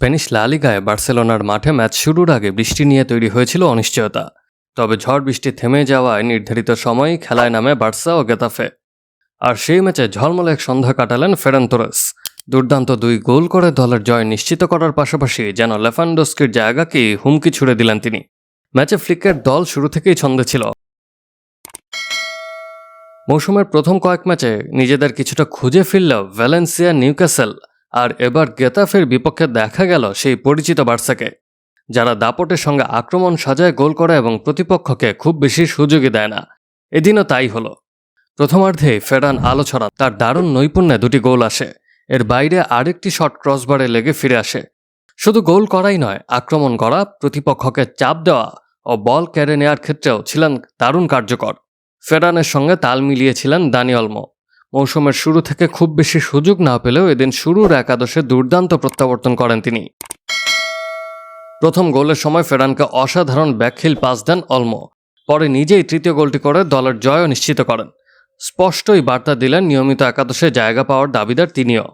Spanish লালিগায় বার্সেলোনার মাঠে match শুরুর আগে বৃষ্টি নিয়ে তৈরি হয়েছিল অনিশ্চয়তা। তবে ঝড় বৃষ্টি থেমে যাওয়ায় নির্ধারিত সময়ে খেলায় নামে বার্সা ও গেতাফে। আর সেই ম্যাচে ঝলমলে এক সন্ধ্যা কাটালেন ফেরান তোরেস। দুর্দান্ত দুই গোল করে দলের জয় নিশ্চিত করার পাশাপাশি যেন লেফান্ডোস্কির জায়গাকেই হুমকি ছুড়ে দিলেন তিনি। ম্যাচে ফ্লিকের দল শুরু থেকেই ছন্দে ছিল। মৌসুমের প্রথম কয়েক ম্যাচে নিজেদের কিছুটা খুঁজে ফিরল ভ্যালেন্সিয়া নিউক্যাসেল আর এবার গেতাফের বিপক্ষে দেখা গেল সেই পরিচিত বার্সাকে, যারা দাপটের সঙ্গে আক্রমণ সাজায় গোল করে এবং প্রতিপক্ষকে খুব বেশি সুযোগই দেয় না। এদিনও তাই হলো। প্রথমার্ধে ফেরান আলো ছড়া তার দারুণ নৈপুণ্যে দুটি গোল আসে। এর বাইরে আরেকটি শট ক্রসবারে লেগে ফিরে আসে। শুধু গোল করাই নয়, আক্রমণ করা, প্রতিপক্ষকে চাপ দেওয়া ও বল কেড়ে নেয়ার ক্ষেত্রেও ছিলেন দারুণ কার্যকর। ফেরানের সঙ্গে তাল মিলিয়েছিলেন দানিয়লমো মৌসুমের শুরু থেকে খুব বেশি সুযোগ না পেলেও এদিন শুরুর একাদশে দুর্দান্ত প্রত্যাবর্তন করেন তিনি। প্রথম গোলের সময় ফেরানকে অসাধারণ ব্যাকহিল পাস দেন অলমো। পরে নিজেই তৃতীয় গোলটি করে দলের জয়ও নিশ্চিত করেন। স্পষ্টই বার্তা দিলেন নিয়মিত একাদশে জায়গা পাওয়ার দাবিদার তিনিও।